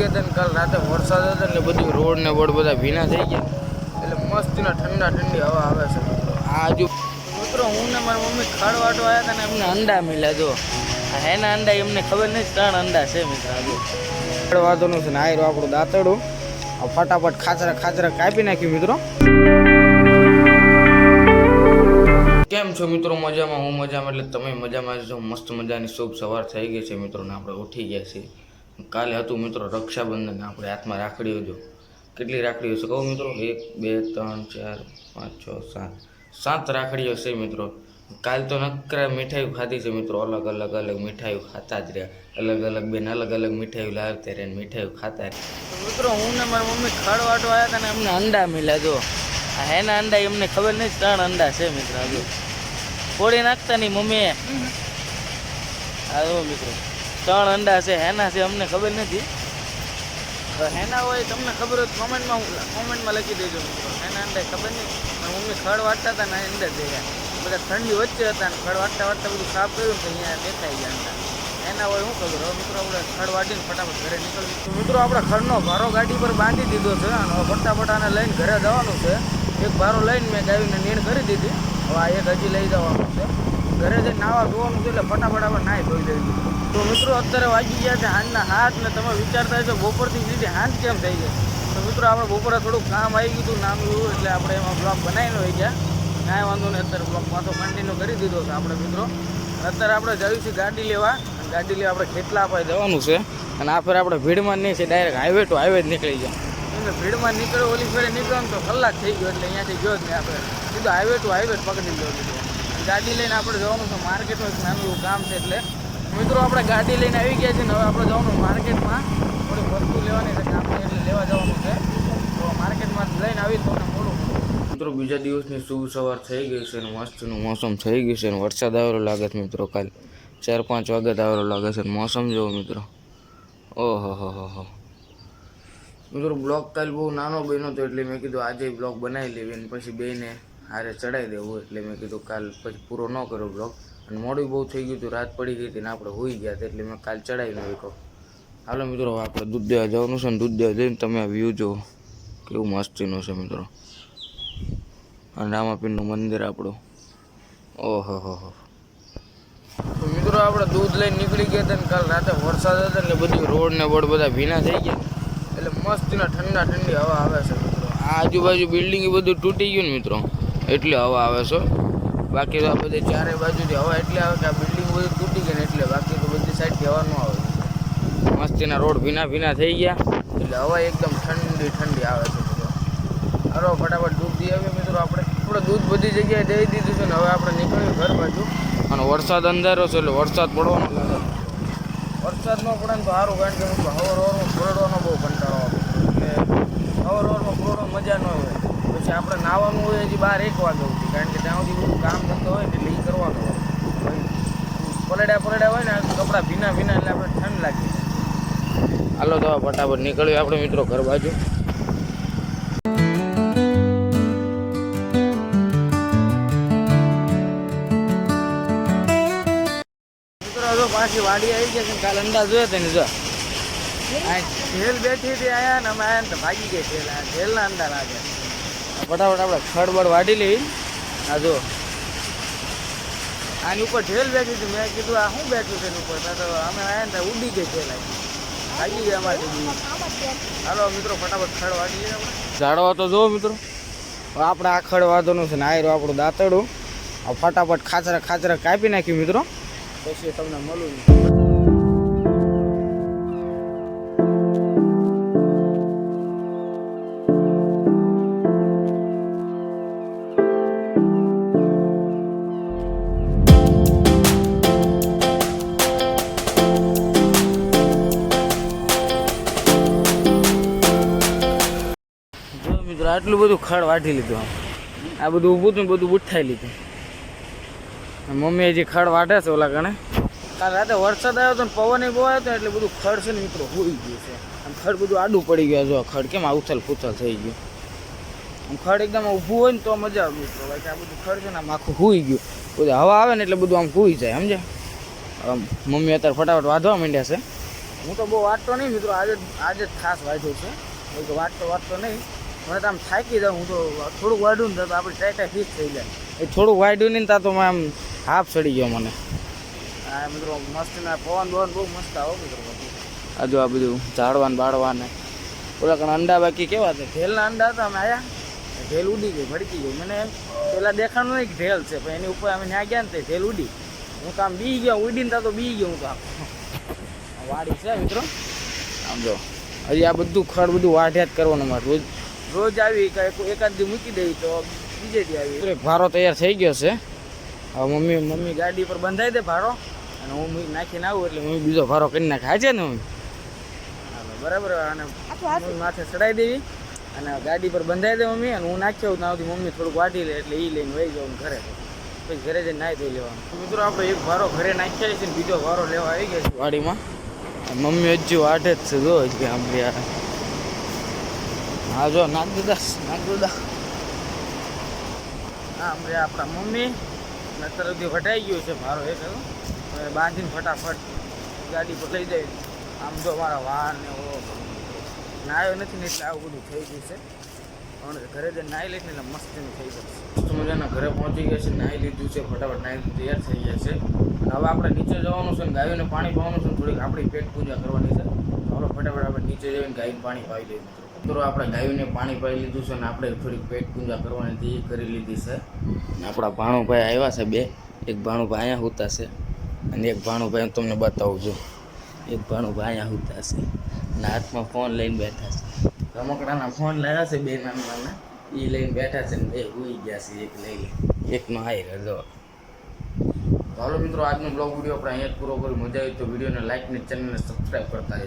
ગયા હતા ને કાલ રાતે વરસાદ હતો ને બધી રોડ ને બોડ બધા ભીના થઈ ગયા. એટલે મસ્તીના ઠંડા ઠંડી હવા આવે છે. મિત્રો આ જો મિત્રો, હું ને મારી મમ્મી ખાડ વાટવા આવ્યા હતા ને એમને અંડા મળ્યા, જો. એના અંડા એમને ખબર નહીં ત્રણ અંડા છે મિત્ર આજુ જો. વાતોનું છે ને, આયરો આપણું દાંતડું. ફટાફટ ખાચરા ખાચરા કાપી નાખ્યું, મિત્રો. કેમ છો મિત્રો, મજામાં? હું મજામાં, એટલે તમે મજામાં છો? મસ્ત મજાની શુભ સવાર થઈ ગઈ છે મિત્રોને આપણે ઉઠી ગયા છીએ. કાલે હતું મિત્રો રક્ષાબંધન આપણે હાથમાં રાખડીઓ જો. કેટલી રાખડીઓ છે કહું મિત્રો? એક બે ત્રણ ચાર પાંચ છ સાત. સાત રાખડીઓ છે મિત્રો. કાલ તો નકરા મીઠાઈઓ ખાધી છે મિત્રો. અલગ અલગ અલગ મીઠાઈઓ ખાતા જ રહ્યા. અલગ અલગ બેન અલગ અલગ મીઠાઈઓ લાવતા રહ્યા ને મીઠાઈઓ ખાતા રહ્યા. મિત્રો હું ને મારી મમ્મી ખાડ વાટો આવ્યા હતા ને એમને અંડા મળ્યા જો. આ હેના અંડા એમને ખબર નહીં ત્રણ અંડા છે મિત્રો હજુ. ફોડી નાખતા નહીં મમ્મીએ. હા જો મિત્રો. ત્રણ અંડા છે, હેના છે અમને ખબર નથી. હેના હોય તમને ખબર હોય કોમેન્ટમાં કોમેન્ટમાં લખી દેજો. હેના અંડા ખબર નહીં. પણ મમ્મી ખડ વાટતા હતા ને અંદર થઈ ગયા બધા ઠંડી વચ્ચે હતા ને ખડ વાટતા વાટતા બધું સાફ કર્યું તો અહીંયા દેખાઈ ગયા અંડા. એના હોય શું ખબર? હવે મિત્રો આપણે ખડ વાટીને ફટાફટ ઘરે નીકળવું મિત્રો આપણે ખડનો ભારો ગાડી પર બાંધી દીધો છે અને હવે ફટાફટાને લઈને ઘરે જવાનું છે. એક ભારો લઈને મેં ગાવીને નીણ કરી દીધી. હવે આ એક હજી લઈ જવાનું છે. ઘરે જઈને નાવા ધોવાનું છે એટલે ફટાફટ આપણે નાહી ધોઈ લેવી. તો મિત્રો અત્યારે વાગી ગયા છે હાંજના હાથ ને તમે વિચારતા હશો બપોરથી સીધી હાંજ કેમ થઈ ગઈ? તો મિત્રો આપણે બપોરે થોડુંક કામ આવી ગયું હતું નામ એવું, એટલે આપણે એમાં બ્લોગ બનાવીને હોઈ ગયા. કાંઈ વાંધો નહીં, અત્યારે બ્લોક પાછો કન્ટિન્યુ કરી દીધો છે આપણે મિત્રો. અત્યારે આપણે જઈએ છીએ ગાડી લેવા. ગાડી લેવા આપણે કેટલા આપણે જવાનું છે. અને આ ફેર આપણે ભીડમાં નહીં છે ડાયરેક્ટ હાઈવે ટુ હાઈવે જ નીકળી ગયા. એટલે ભીડમાં નીકળ્યો, ઓલી ફેરે નીકળ્યો તો કલાક થઈ ગયો, એટલે અહીંયાથી ગયો જ નહીં આપણે. સીધો હાઈવે ટુ હાઈવે પકડી અને ગાડી લઈને આપણે જવાનું છે માર્કેટમાં, એક નાનું એવું કામ છે એટલે. મિત્રો, આપણે ગાડી લઈને આવી ગયા છે ને હવે આપણે જવાનું માર્કેટમાં. થોડી વસ્તુ લેવાની છે, કામ એટલે લેવા જવાનું છે. તો માર્કેટમાં લઈને આવી તો મોડું મિત્રો, બીજા દિવસની શુભ સવાર થઈ ગઈ છે અને મસ્તનું મોસમ થઈ ગયું છે અને વરસાદ આવેલો લાગે છે મિત્રો કાલ. ચાર પાંચ વાગે આવેલો લાગે છે મોસમ જોવો મિત્રો. ઓહો, હો મિત્રો, બ્લોગ કાલ બહુ નાનો બન્યો હતો એટલે મેં કીધું આજે બ્લોગ બનાવી લેવી અને પછી બેને હારે ચડાવી દેવું એટલે મેં કીધું કાલ પછી પૂરો ન કર્યો બ્લોગ અને મોડું બહુ થઈ ગયું હતું રાત પડી ગઈ હતી ને આપણે હોઈ ગયા હતા એટલે મેં કાલ ચડાવી ન હાલો મિત્રો આપણે દૂધ દેવા જવાનું છે ને દૂધ દેવા જઈને તમે આ વ્યૂ જુઓ. કેવું મસ્તીનું છે મિત્રો. અને રામાપીરનું મંદિર આપણું. ઓહો, હો હો. મિત્રો, આપણે દૂધ લઈને નીકળી ગયા હતા ને કાલ રાતે વરસાદ હતો એટલે બધી રોડ ને બોર્ડ બધા ભીના થઈ ગયા. એટલે મસ્તીના ઠંડા ઠંડી હવા આવે છે મિત્રો. આજુબાજુ બિલ્ડિંગ બધું તૂટી ગયું ને મિત્રો. એટલે હવા આવે છે. બાકી આ બધી ચારે બાજુથી હવા એટલે આવે કે આ બિલ્ડિંગ બધું તૂટી ગઈ ને એટલે બાકી તો બધી સાઈડથી હવા ન આવે. મસ્તીના રોડ ભીના ભીના થઈ ગયા. એટલે હવા એકદમ ઠંડી ઠંડી આવે છે હરો ફટાફટ દૂધ દઈ આવીએ મિત્રો આપણે. આપણે દૂધ બધી જગ્યાએ દઈ દીધું છે ને હવે આપણે નીકળ્યું ઘર બાજુ. અને વરસાદ અંધારો છે એટલે વરસાદ પડવાનો વરસાદ ન પડે ને તો સારું કારણ કે મિત્રો હવાર હવારમાં બહુ કંટાળો આવે એટલે હવાર હવારમાં ફોરડવા મજા ન હોય નાવાનું હોય હજી બાર એક વાગે સુધી કારણ કે ત્યાં સુધી બધું કામ ધંધો હોય ને એટલે એ કરવાનું હોય. પલડ્યા પલડ્યા હોય ને કપડાં ભીના ભીના એટલે આપણે ઠંડ લાગી. હાલો તો ફટાફટ નીકળ્યું આપણે મિત્રો ઘર બાજુ. મિત્રો પાછી વાડી આવી ગયા ને કાલ અંદાજ જોયો તેને જો. બેઠી હતી આયા ને અમે આયા ને તો ભાગી ગઈ છે આ ઢેલના અંદા લાગે આ ફટાફટ આપણે ખડબડ વાડી લઈ. આ જો આની ઉપર ઢેલ બેઠી હતી. મેં કીધું આ શું બેઠું છે એની ઉપર? તો અમે આવ્યા ને ઉડી ગઈ ઢેલ આવી ગયા અમારી હાલો મિત્રો ફટાફટ ખડ વાડી લઈએ ઝાડવા તો જો મિત્રો. આપણે આ ખડ વાંધોનું છે ને આયરો આપણું દાંતડું આ ફટાફટ ખાચરા ખાચરા કાપી નાખ્યું મિત્રો. પછી તમને મળું. આટલું બધું ખડ વાટી લીધું આમ. આ બધું ઊભું હતું બધું ઉઠાઈ લીધું. મમ્મી હજી ખડ વાટે છે ઓલા કણે કાલ રાતે વરસાદ આવ્યો હતો ને પવન બહુ આવ્યો હતો એટલે બધું ખડ છે ને મિત્રો હોઈ ગયું છે. આમ ખડ બધું આડું પડી ગયું જો ખડ કેમ આ ઉથલ ફૂથલ થઈ ગયું. આમ ખડ એકદમ ઊભું હોય ને તો મજા આવે મિત્રો, બાકી આ બધું ખડ છે ને આમ આખું હોઈ ગયું. બધું હવા આવે ને એટલે બધું આમ હોઈ જાય સમજે મમ્મી અત્યારે ફટાફટ વાંધવા માંડ્યા છે. હું તો બહુ વાંચતો નહીં મિત્રો, આજે આજે જ ખાસ વાંચ્યો છે. વાંચતો વાંચતો નહીં. મને તો આમ થાકી જાઉં હું તો. થોડુંક વાડું ને તો આપણે ટાઈટા ફિક્સ થઈ જાય. એ થોડુંક વાડ્યું નહીં ત્યાં તો આમ હાફ ચડી ગયો મને. હા મિત્રો મસ્ત ના પવન બવન બહુ મસ્ત આવો મિત્રો. આજુ આ બધું ઝાડવાને બાળવાને ઓલા કણ અંડા બાકી કેવા છે? ઢેલના અંડા હતા અમે આવ્યા ઢેલ ઉડી ગઈ ભડકી ગઈ. મને પેલા દેખાણું નહીં ઢેલ છે પણ એની ઉપર અમે ત્યાં ગયા ને તે ઢેલ ઉડી. હું તો આમ બી ગયો ઉડીને ત્યાં તો બી ગયો હું તો આમ. વાડી છે મિત્રો. આમ જો. હજી આ બધું ખડ બધું વાઢ્યા જ કરવાનું મારે રોજ. રોજ આવી કાંઈ એકાદ દી મૂકી દઈ તો બીજે દી આવી. એક ભારો તૈયાર થઈ ગયો છે. હવે મમ્મી મમ્મી ગાડી પર બંધાઈ દે ભારો અને હું નાખીને આવું એટલે મમ્મી બીજો ભારો કરી નાખે. હાજે ને મમ્મી? બરાબર અને મમ્મી માથે ચડાવી દેવી અને ગાડી પર બંધાઈ દે મમ્મી અને હું નાખ્યો ત્યાં સુધી મમ્મી થોડુંક વાટી લે એટલે એ લઈને વહી જાઉં ઘરે. પછી ઘરે જઈને નાહી ધોઈ લેવાનું. મિત્રો આપણે એક ભારો ઘરે નાખ્યા છે ને બીજો ભારો લેવા આવી ગયા છે. વાડીમાં. અને મમ્મી હજુ વાટે જ છે જો હજી આમ યાર હા, જો, નાખ દીધા નાખ દીધા. અમે આપણા મમ્મી, નતર સુધી ફટાઈ ગયું છે મારો એક બાંધીને ફટાફટ ગાડી પર લઈ જાય. આમ તો મારા વાહન ને ઓ નાયો નથી ને એટલે આવું બધું થઈ ગયું છે. પણ ઘરે જઈને નાહી લઈને એટલે મસ્તીનું થઈ જશે. મસ્ત મજાના ઘરે પહોંચી ગયા છે, નાહી લીધું છે, ફટાફટ નાહી તૈયાર થઈ ગયા છે. હવે આપણે નીચે જવાનું છે ગાયોને પાણી પાવાનું છે થોડીક આપણી પેટ પૂજા કરવાની છે. તો આપણે ફટાફટ આપણે નીચે જઈને ગાયને પાણી પાવી દઈએ મિત્રો. આપણે ગાયોને પાણી પાઈ લીધું છે ને આપણે થોડીક પેટ પૂજા કરવાની હતી એ કરી લીધી છે. અને આપણા ભાણુભાઈ આવ્યા છે બે. એક ભાણુભાઈ અહીંયા હોતા છે અને એક ભાણુભાઈ, હું તમને બતાવું છું. એક ભાણુભાઈ અહીંયા હોતા છે અને હાથમાં ફોન લઈને બેઠા છે. રમકડાના ફોન લાવ્યા છે બે નાના એ લઈને બેઠા છે ને બે ઉઈ ગયા છે, એક લઈ એકનો હાઈ તો હાલો મિત્રો, આજનો બ્લોગ વીડિયો આપણે અહીંયા જ પૂરો કરી. મજા આવી તો વિડીયોને લાઇક ને ચેનલને સબસ્ક્રાઈબ કરતા